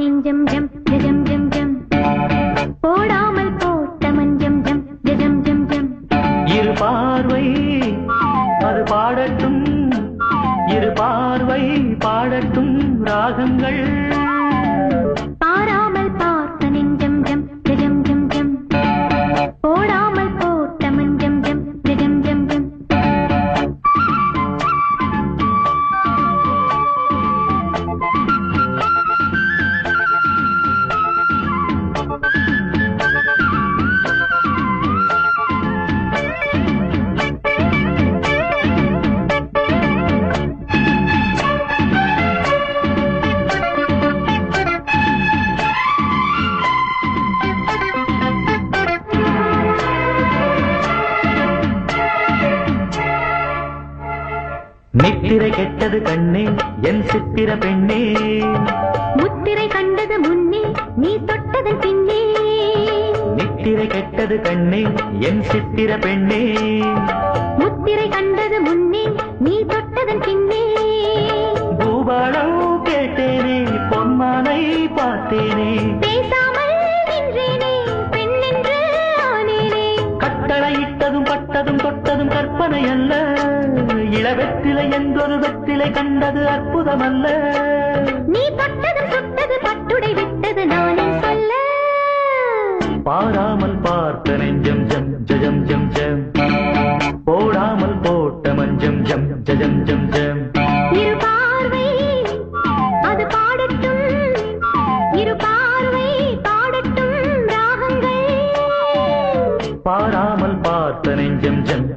மஞ்சம் ஜம் ஜம் ஜம் ஜம் ஜம். போடாமல் போட்ட மஞ்சம் ஜம் ஜம் ஜம். பாடட்டும் இரு பார்வை பாடட்டும் ராகங்கள் நித்திரை கெட்டது கண்ணே என் சித்திர பெண்ணே. முத்திரை கண்டது முன்னே நீ தொட்டது பின்னே. நித்திரை கெட்டது கண்ணே என் சித்திர பெண்ணே. இளவெற்றிலை என்றொரு வெற்றிலை கண்டது அற்புதமல்ல. நீ தொட்டதும் சுட்டது பட்டுடை விட்டது நானே சொல்ல. பாராமல் பார்த்த நெஞ்சம் ஜம் ஜஜம் ஜம் ஜம். போடாமல் போட்ட மஞ்சம் ஜம் ஜம் ஜம். இரு பார்வை அது பாடட்டும். இரு பார்வை பாடட்டும் ராகங்கள். பாராமல் பார்த்த நெஞ்சம் ஜம்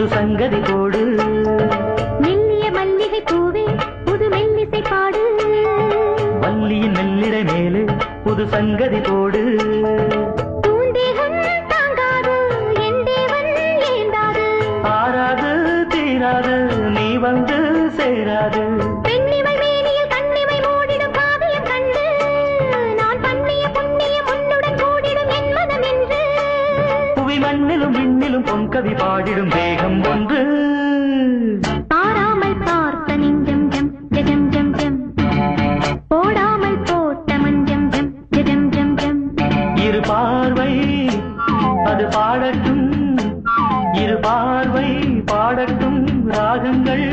புது சங்கதி கோடு மெல்லிய மல்லிகை பூவே புது மெல்லிசை பாடு. வள்ளியின் மெல்லிடை மேலே புது சங்கதி கோடு பொன்கவி பாடிடும் தேகம் ஒன்று. பாராமல் பார்த்த நெஞ்சம் ஜம் ஜம் ஜம் ஜம். போடாமல் போட்ட மஞ்சம் ஜம் ஜம் ஜம் ஜம். இரு பார்வை அது பாடட்டும். இரு பார்வை பாடட்டும். ராகங்கள்